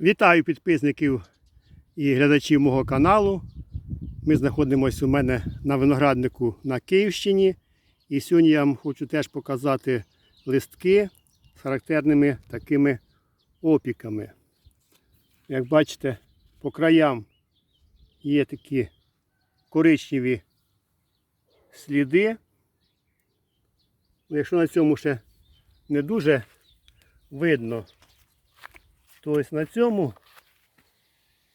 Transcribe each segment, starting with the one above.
Вітаю підписників і глядачів мого каналу. Ми знаходимося у мене на винограднику на Київщині. І сьогодні я вам хочу теж показати листки з характерними такими опіками. Як бачите, по краям є такі коричневі сліди. Ну, Якщо на цьому ще не дуже видно, то ось на цьому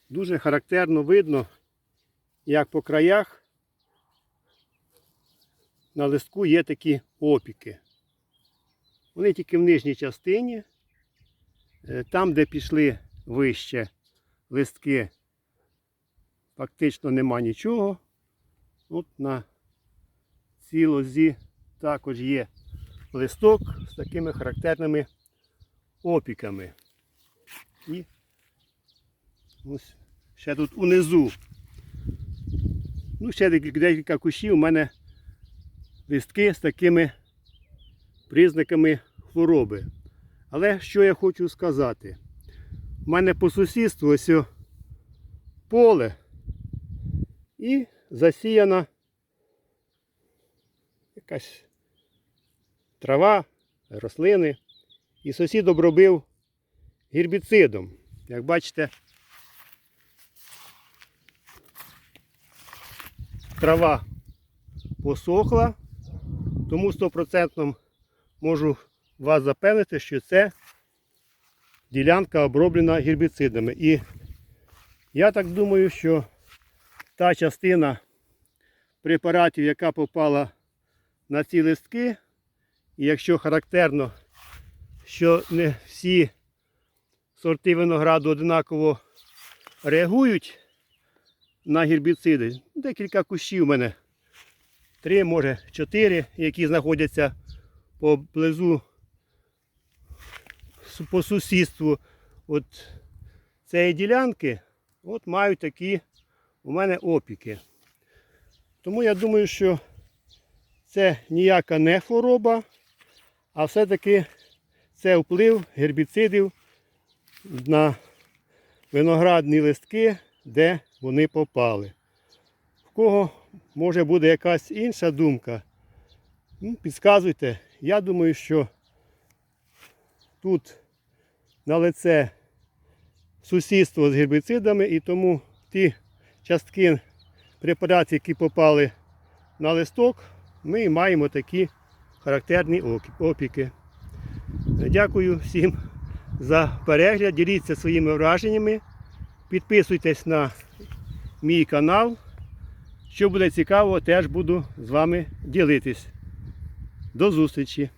дуже характерно видно, як по краях на листку є такі опіки. Вони тільки в нижній частині, Е, там, де пішли вище листки, фактично нема нічого. От на цій лозі також є листок з такими характерними опіками. І ось ще тут унизу. Ну, ще декілька, кущів у мене листки з такими признаками хвороби. Але що я хочу сказати? У мене по сусідству ось поле і засіяна якась трава, рослини. І сусід обробив гербіцидом. Як бачите, трава посохла, тому 100% можу вас запевнити, що це ділянка оброблена гербіцидами. І я так думаю, що та частина препаратів, яка попала на ці листки, і якщо характерно, що не всі сорти винограду однаково реагують на гербіциди. Декілька кущів у мене. Три, може, чотири, які знаходяться поблизу по сусідству от цієї ділянки, от мають такі у мене опіки. Тому я думаю, що це ніяка не хвороба, а все-таки це вплив гербіцидів на виноградні листки, де вони попали. В кого може буде якась інша думка, ну, підказуйте. Я думаю, що тут на лице сусідство з гербіцидами і тому ті частки препаратів, які попали на листок, ми маємо такі характерні опіки. Дякую всім за перегляд. Діліться своїми враженнями. Підписуйтесь на мій канал. Що буде цікаво, теж буду з вами ділитись. До зустрічі!